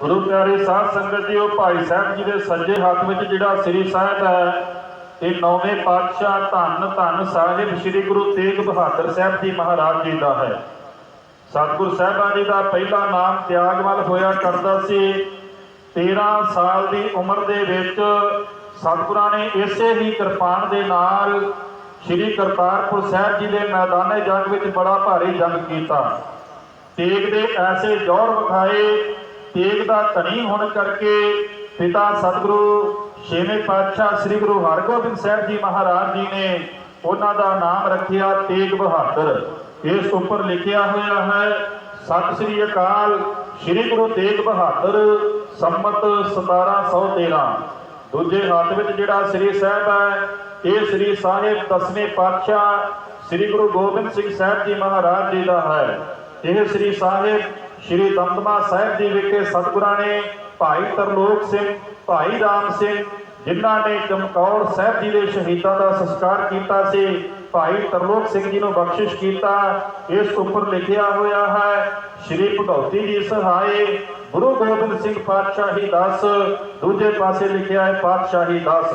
ਗੁਰੂ ਪਿਆਰੇ ਸਾਧ ਸੰਗਤ ਜੀਓ, ਭਾਈ ਸਾਹਿਬ ਜੀ ਦੇ ਸੱਜੇ ਹੱਥ ਵਿੱਚ ਜਿਹੜਾ ਸ੍ਰੀ ਸਾਹਿਬ ਹੈ, ਇਹ ਨੌਵੇਂ ਪਾਤਸ਼ਾਹ ਧੰਨ ਧੰਨ ਸਾਹਿਬ, ਸ੍ਰੀ ਗੁਰੂ ਤੇਗ ਬਹਾਦਰ ਸਾਹਿਬ ਜੀ ਮਹਾਰਾਜ ਜੀ ਦਾ ਹੈ। ਸਤਿਗੁਰ ਸਾਹਿਬਾਂ ਜੀ ਦਾ ਪਹਿਲਾ ਨਾਮ ਤਿਆਗਮਲ ਹੋਇਆ ਕਰਦਾ ਸੀ। 13 ਸਾਲ ਦੀ ਉਮਰ ਦੇ ਵਿੱਚ ਸਤਿਗੁਰਾਂ ਨੇ ਇਸੇ ਹੀ ਕਿਰਪਾਨ ਦੇ ਨਾਲ ਸ੍ਰੀ ਕਰਤਾਰਪੁਰ ਸਾਹਿਬ ਜੀ ਦੇ ਮੈਦਾਨੇ ਜੰਗ ਵਿੱਚ ਬੜਾ ਭਾਰੀ ਜੰਗ ਕੀਤਾ। ਤੇਗ ਦੇ ਐਸੇ ਜੋਰ ਵਿਖਾਏ, ਤੇਗ ਦਾ ਧਨੀ ਹੋਣ ਕਰਕੇ ਪਿਤਾ ਸਤਿਗੁਰੂ, ਛੇਵੇਂ ਪਾਤਸ਼ਾਹ ਸ੍ਰੀ ਗੁਰੂ ਹਰਗੋਬਿੰਦ ਸਾਹਿਬ ਜੀ ਮਹਾਰਾਜ ਜੀ ਨੇ ਉਹਨਾਂ ਦਾ ਨਾਮ ਰੱਖਿਆ ਤੇਗ ਬਹਾਦਰ। ਇਸ ਉੱਪਰ ਲਿਖਿਆ ਹੋਇਆ ਹੈ, ਸਤਿ ਸ੍ਰੀ ਅਕਾਲ ਸ੍ਰੀ ਗੁਰੂ ਤੇਗ ਬਹਾਦਰ, ਸੰਮਤ 1713 ਦੂਜੇ ਹੱਥ ਵਿੱਚ ਜਿਹੜਾ ਸ੍ਰੀ ਸਾਹਿਬ ਹੈ, ਇਹ ਸ੍ਰੀ ਸਾਹਿਬ ਦਸਵੇਂ ਪਾਤਸ਼ਾਹ ਸ੍ਰੀ ਗੁਰੂ ਗੋਬਿੰਦ ਸਿੰਘ ਸਾਹਿਬ ਜੀ ਮਹਾਰਾਜ ਜੀ ਦਾ ਹੈ। ਇਹ ਸ੍ਰੀ ਸਾਹਿਬ, ਸ੍ਰੀ ਦਮਦਮਾ ਸਾਹਿਬ ਜੀ ਵਿਖੇ ਸਤਿਗੁਰਾਂ ਨੇ ਭਾਈ ਤਰਲੋਕ ਸਿੰਘ, ਭਾਈ ਰਾਮ ਸਿੰਘ, ਜਿਨ੍ਹਾਂ ਨੇ ਚਮਕੌਰ ਸਾਹਿਬ ਜੀ ਦੇ ਸ਼ਹੀਦਾਂ ਦਾ ਸੰਸਕਾਰ ਕੀਤਾ ਸੀ, ਭਾਈ ਤਰਲੋਕ ਸਿੰਘ ਜੀ ਨੂੰ ਬਖਸ਼ਿਸ਼ ਕੀਤਾ, ਇਸ ਉੱਪਰ ਲਿਖਿਆ ਹੋਇਆ ਹੈ, ਸ੍ਰੀ ਭਗਉਤੀ ਜੀ ਸਹਾਏ, ਗੁਰੂ ਗੋਬਿੰਦ ਸਿੰਘ ਪਾਤਸ਼ਾਹੀ ਦਾਸ, ਦੂਜੇ ਪਾਸੇ ਲਿਖਿਆ ਹੈ ਪਾਤਸ਼ਾਹੀ ਦਾਸ।